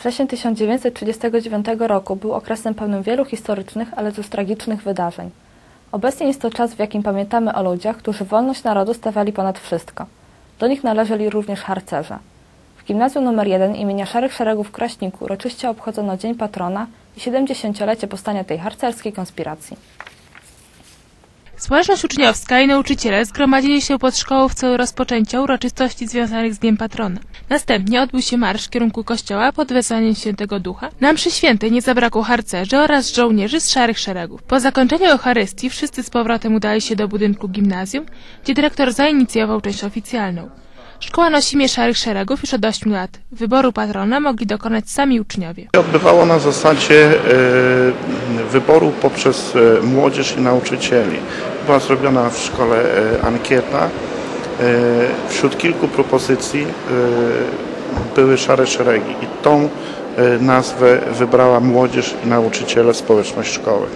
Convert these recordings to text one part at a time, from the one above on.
Wrzesień 1939 roku był okresem pełnym wielu historycznych, ale też tragicznych wydarzeń. Obecnie jest to czas, w jakim pamiętamy o ludziach, którzy wolność narodu stawiali ponad wszystko. Do nich należeli również harcerze. W gimnazjum nr 1 imienia Szarych Szeregów w Kraśniku uroczyście obchodzono Dzień Patrona i 70-lecie powstania tej harcerskiej konspiracji. Społeczność uczniowska i nauczyciele zgromadzili się pod szkołą w celu rozpoczęcia uroczystości związanych z Dniem Patrona. Następnie odbył się marsz w kierunku kościoła pod wezwaniem świętego ducha. Na mszy świętej nie zabrakło harcerzy oraz żołnierzy z szarych szeregów. Po zakończeniu Eucharystii wszyscy z powrotem udali się do budynku gimnazjum, gdzie dyrektor zainicjował część oficjalną. Szkoła nosi imię szarych szeregów już od 8 lat. Wyboru patrona mogli dokonać sami uczniowie. Odbywało na zasadzie e, wyboru poprzez e, młodzież i nauczycieli. Była zrobiona w szkole e, ankieta. E, Wśród kilku propozycji były szare szeregi i tą nazwę wybrała młodzież i nauczyciele, społeczność szkoły.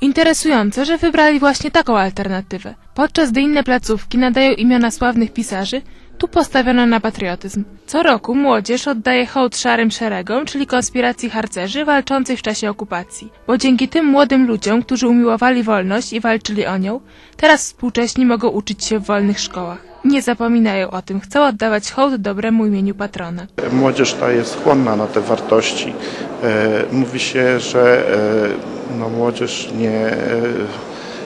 Interesujące, że wybrali właśnie taką alternatywę. Podczas gdy inne placówki nadają imiona sławnych pisarzy, tu postawiono na patriotyzm. Co roku młodzież oddaje hołd szarym szeregom, czyli konspiracji harcerzy walczącej w czasie okupacji. Bo dzięki tym młodym ludziom, którzy umiłowali wolność i walczyli o nią, teraz współcześni mogą uczyć się w wolnych szkołach. Nie zapominają o tym, chcą oddawać hołd dobremu imieniu patrona. Młodzież ta jest chłonna na te wartości. E, Mówi się, że e, no, młodzież nie,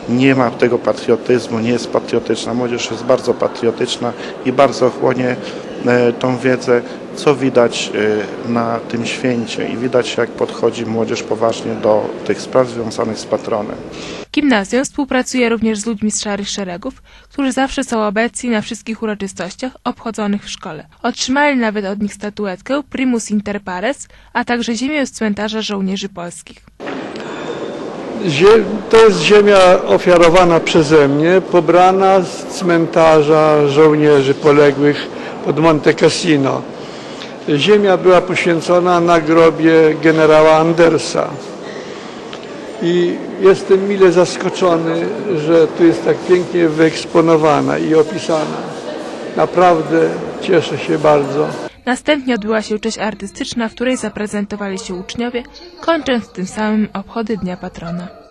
nie ma tego patriotyzmu, nie jest patriotyczna. Młodzież jest bardzo patriotyczna i bardzo chłonie e, tą wiedzę, co widać e, na tym święcie i widać jak podchodzi młodzież poważnie do tych spraw związanych z patronem. Gimnazjum współpracuje również z ludźmi z szarych szeregów, którzy zawsze są obecni na wszystkich uroczystościach obchodzonych w szkole. Otrzymali nawet od nich statuetkę Primus Inter Pares, a także ziemię z cmentarza żołnierzy polskich. To jest ziemia ofiarowana przeze mnie, pobrana z cmentarza żołnierzy poległych pod Monte Cassino. Ziemia była poświęcona na grobie generała Andersa. I jestem mile zaskoczony, że tu jest tak pięknie wyeksponowana i opisana. Naprawdę cieszę się bardzo. Następnie odbyła się część artystyczna, w której zaprezentowali się uczniowie, kończąc tym samym obchody Dnia Patrona.